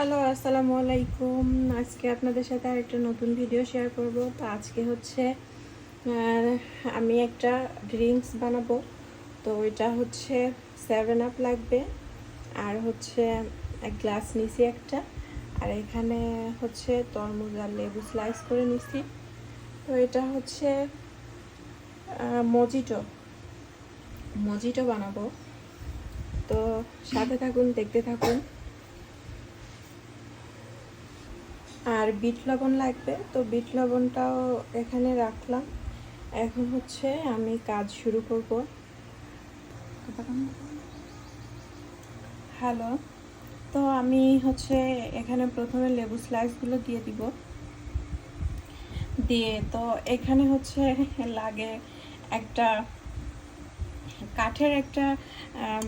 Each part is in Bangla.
হ্যালো, আসসালামু আলাইকুম। আজকে আপনাদের সাথে আরেকটা নতুন ভিডিও শেয়ার করব। তো আজকে হচ্ছে আমি একটা ড্রিঙ্কস বানাবো। তো এটা হচ্ছে সেভেন আপ লাগবে। আর হচ্ছে এক গ্লাস নিছি একটা। আর এখানে হচ্ছে তরমুজ আর লেবু স্লাইস করে নিছি। তো এটা হচ্ছে মজিটো মজিটো বানাবো। তো সাথে থাকুন, দেখতে থাকুন। আর বিট লবণ লাগবে। তো বিট লবণটাও এখানে রাখলাম। এখন হচ্ছে আমি কাজ শুরু করব। হ্যালো। তো আমি হচ্ছে এখানে প্রথমে লেবু স্লাইসগুলো দিয়ে দিব। দিয়ে তো এখানে হচ্ছে লাগে একটা কাঠের একটা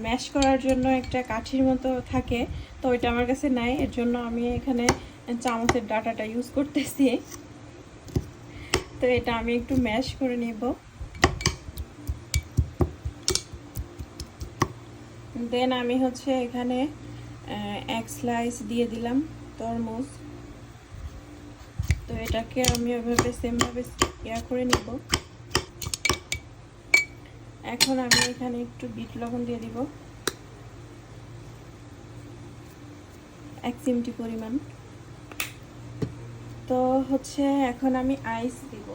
ম্যাশ করার জন্য একটা কাঠির মতো থাকে। তো ওইটা আমার কাছে নাই। এর জন্য আমি এখানে চামচের ডাটাটা ইউজ করতেছি। তো এটা আমি একটু ম্যাশ করে নেব। দেন আমি হচ্ছে এখানে এক স্লাইস দিয়ে দিলাম তরমুজ। তো এটাকে আমি ওইভাবে সেমভাবে ইয়া করে নিব। এখন আমি এখানে একটু বিট লবণ দিয়ে দিব। এক চিমটি পরিমাণ। তো হচ্ছে এখন আমি আইস দিব।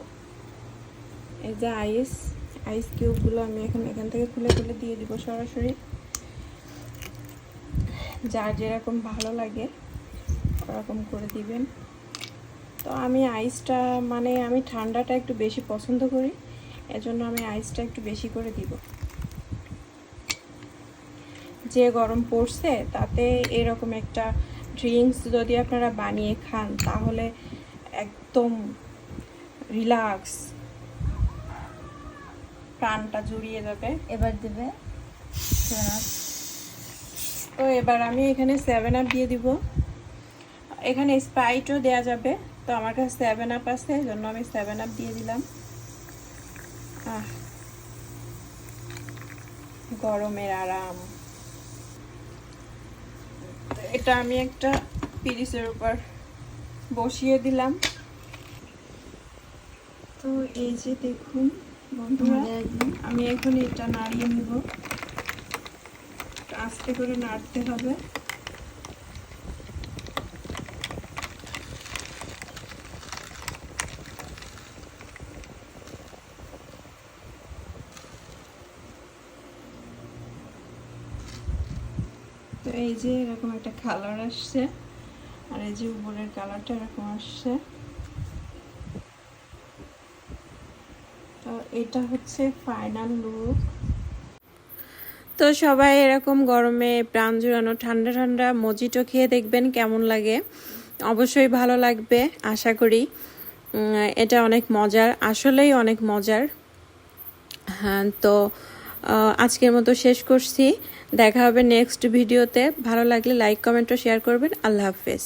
এই যে আইস আইস কিউবগুলো আমি এখন এখান থেকে খুলে খুলে দিয়ে দিব সরাসরি। যার যেরকম ভালো লাগে, ওরকম করে দিবেন। তো আমি আইসটা মানে আমি ঠান্ডাটা একটু বেশি পছন্দ করি, এজন্য আমি আইসটা একটু বেশি করে দিব। যে গরম পড়ছে, তাতে এরকম একটা ড্রিঙ্কস যদি আপনারা বানিয়ে খান, তাহলে একদম রিল্যাক্স। প্রাণটা জুড়িয়ে যাবে। এবার দেবে তো এবার আমি এখানে সেভেন আপ দিয়ে দিব। এখানে স্প্রাইটও দেওয়া যাবে। তো আমার কাছে সেভেন আপ আছে এই জন্য আমি সেভেন আপ দিয়ে দিলাম। আহ গরমের আরাম। এটা আমি একটা পিরিসের উপর বসিয়ে দিলাম। তো এই যে দেখুন বন্ধুরা আমি এখন এটা নাড়িয়ে নিব। আস্তে করে নাড়তে হবে। তো এই যে এরকম একটা কালার আসছে। আর এই যে উপরের কালারটা এরকম আসছে। তো এটা হচ্ছে ফাইনাল লুক তো সবাই এরকম গরমে প্রাণ জুড়ানো, ঠান্ডা ঠান্ডা মজিটো খেয়ে দেখবেন কেমন লাগে। অবশ্যই ভালো লাগবে, আশা করি। এটা অনেক মজার, আসলেই অনেক মজার। হ্যাঁ তো আজকের মতো শেষ করছি। দেখা হবে নেক্সট ভিডিওতে ভালো লাগলে লাইক কমেন্ট ও শেয়ার করবেন। আল্লাহ হাফেজ।